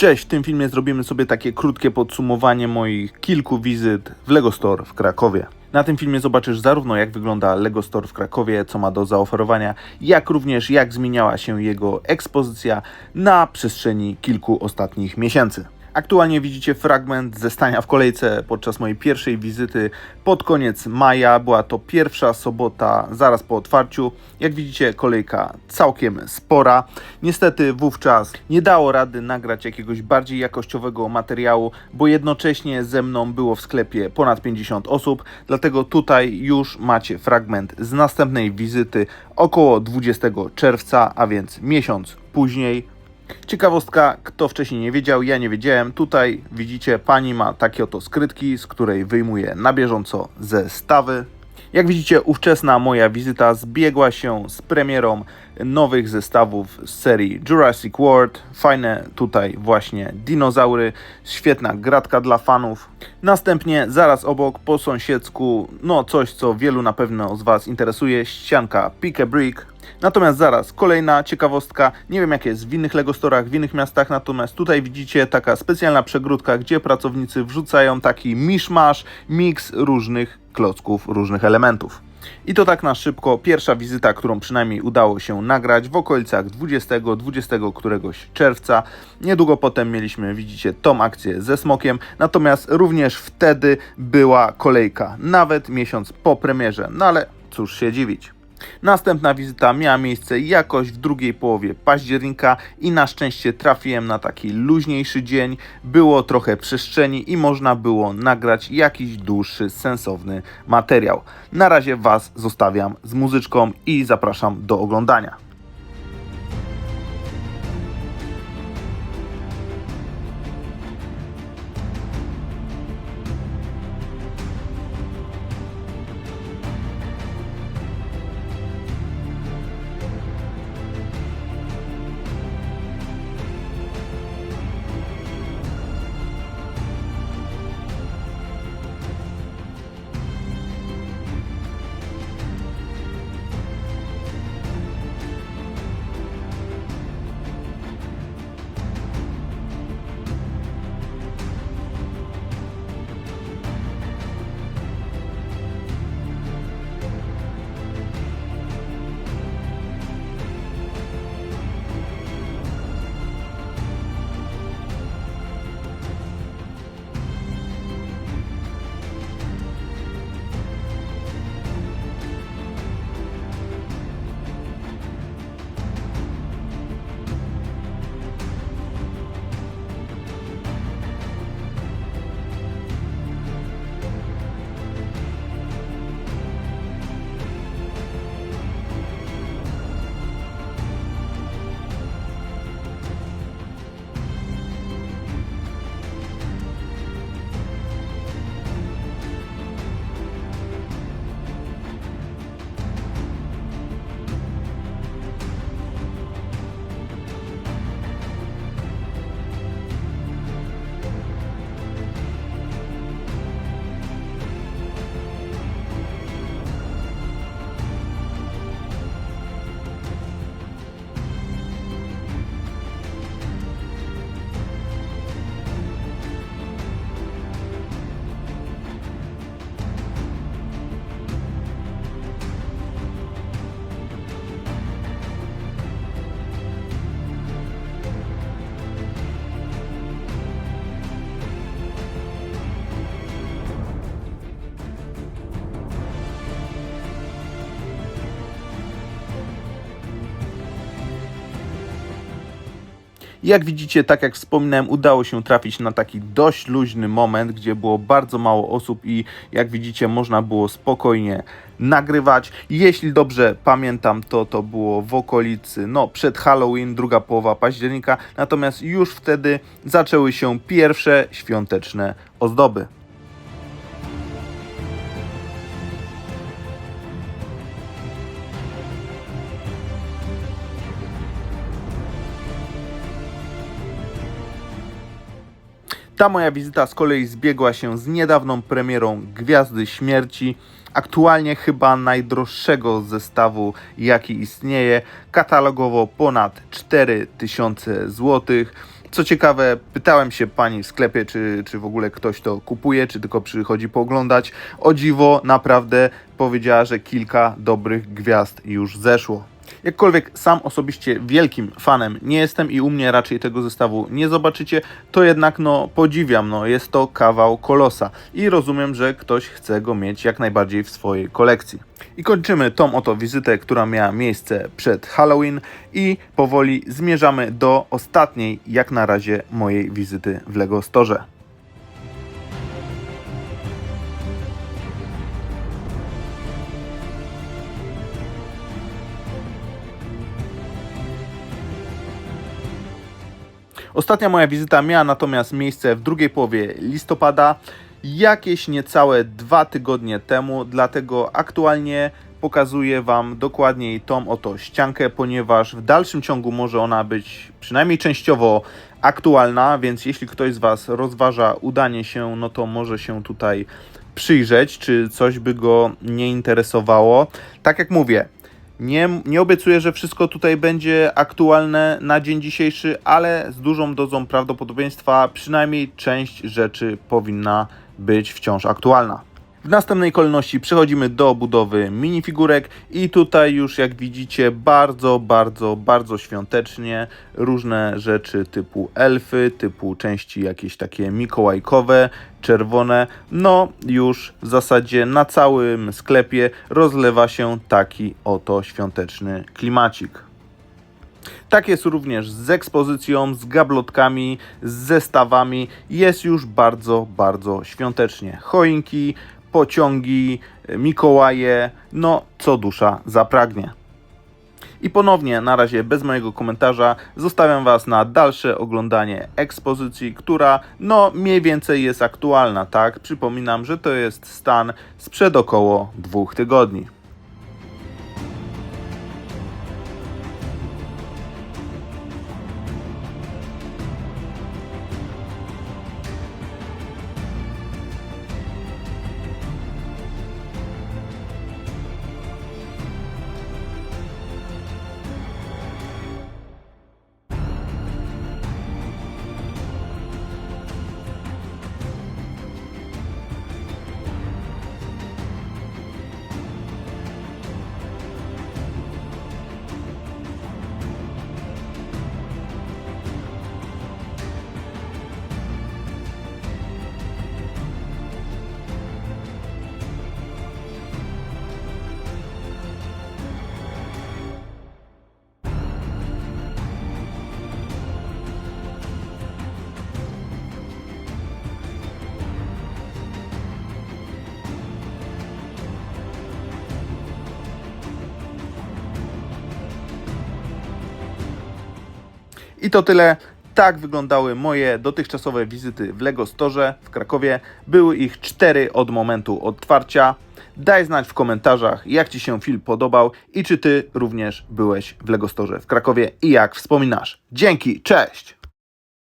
Cześć, w tym filmie zrobimy sobie takie krótkie podsumowanie moich kilku wizyt w Lego Store w Krakowie. Na tym filmie zobaczysz zarówno jak wygląda Lego Store w Krakowie, co ma do zaoferowania, jak również jak zmieniała się jego ekspozycja na przestrzeni kilku ostatnich miesięcy. Aktualnie widzicie fragment ze stania w kolejce podczas mojej pierwszej wizyty pod koniec maja. Była to pierwsza sobota zaraz po otwarciu. Jak widzicie, kolejka całkiem spora. Niestety wówczas nie dało rady nagrać jakiegoś bardziej jakościowego materiału, bo jednocześnie ze mną było w sklepie ponad 50 osób. Dlatego tutaj już macie fragment z następnej wizyty około 20 czerwca, a więc miesiąc później. Ciekawostka, kto wcześniej nie wiedział, ja nie wiedziałem. Tutaj widzicie, pani ma takie oto skrytki, z której wyjmuje na bieżąco zestawy. Jak widzicie, ówczesna moja wizyta zbiegła się z premierą nowych zestawów z serii Jurassic World. Fajne tutaj właśnie dinozaury, świetna gratka dla fanów. Następnie zaraz obok po sąsiedzku, no coś co wielu na pewno z Was interesuje, ścianka Pick a Brick. Natomiast zaraz, kolejna ciekawostka, nie wiem jak jest w innych Lego Storach, w innych miastach, natomiast tutaj widzicie taka specjalna przegródka, gdzie pracownicy wrzucają taki miszmasz, miks różnych klocków, różnych elementów. I to tak na szybko, pierwsza wizyta, którą przynajmniej udało się nagrać w okolicach 20-20 któregoś czerwca. Niedługo potem mieliśmy, widzicie, tą akcję ze smokiem, natomiast również wtedy była kolejka, nawet miesiąc po premierze, no ale cóż się dziwić. Następna wizyta miała miejsce jakoś w drugiej połowie października i na szczęście trafiłem na taki luźniejszy dzień. Było trochę przestrzeni i można było nagrać jakiś dłuższy, sensowny materiał. Na razie Was zostawiam z muzyczką i zapraszam do oglądania. Jak widzicie, tak jak wspominałem, udało się trafić na taki dość luźny moment, gdzie było bardzo mało osób i jak widzicie, można było spokojnie nagrywać. Jeśli dobrze pamiętam, to to było w okolicy, no przed Halloween, druga połowa października, natomiast już wtedy zaczęły się pierwsze świąteczne ozdoby. Ta moja wizyta z kolei zbiegła się z niedawną premierą Gwiazdy Śmierci, aktualnie chyba najdroższego zestawu, jaki istnieje, katalogowo ponad 4000 zł. Co ciekawe, pytałem się pani w sklepie, czy, czy w ogóle ktoś to kupuje, czy tylko przychodzi pooglądać. O dziwo, naprawdę powiedziała, że kilka dobrych gwiazd już zeszło. Jakkolwiek sam osobiście wielkim fanem nie jestem i u mnie raczej tego zestawu nie zobaczycie, to jednak no podziwiam, no jest to kawał kolosa i rozumiem, że ktoś chce go mieć jak najbardziej w swojej kolekcji. I kończymy tą oto wizytę, która miała miejsce przed Halloween i powoli zmierzamy do ostatniej jak na razie mojej wizyty w Lego Store. Ostatnia moja wizyta miała natomiast miejsce w drugiej połowie listopada, jakieś niecałe dwa tygodnie temu, dlatego aktualnie pokazuję Wam dokładniej tą oto ściankę, ponieważ w dalszym ciągu może ona być przynajmniej częściowo aktualna, więc jeśli ktoś z Was rozważa udanie się, no to może się tutaj przyjrzeć, czy coś by go nie interesowało. Tak jak mówię, nie, nie obiecuję, że wszystko tutaj będzie aktualne na dzień dzisiejszy, ale z dużą dozą prawdopodobieństwa przynajmniej część rzeczy powinna być wciąż aktualna. W następnej kolejności przechodzimy do budowy minifigurek i tutaj już jak widzicie bardzo, bardzo, bardzo świątecznie różne rzeczy typu elfy, typu części jakieś takie mikołajkowe, czerwone, no już w zasadzie na całym sklepie rozlewa się taki oto świąteczny klimacik. Tak jest również z ekspozycją, z gablotkami, z zestawami. Jest już bardzo, bardzo świątecznie. Choinki, pociągi, Mikołaje, no co dusza zapragnie. I ponownie, na razie bez mojego komentarza, zostawiam Was na dalsze oglądanie ekspozycji, która no mniej więcej jest aktualna, tak? Przypominam, że to jest stan sprzed około dwóch tygodni. I to tyle. Tak wyglądały moje dotychczasowe wizyty w Lego Store w Krakowie. Były ich cztery od momentu otwarcia. Daj znać w komentarzach, jak Ci się film podobał i czy Ty również byłeś w Lego Store w Krakowie i jak wspominasz. Dzięki, cześć!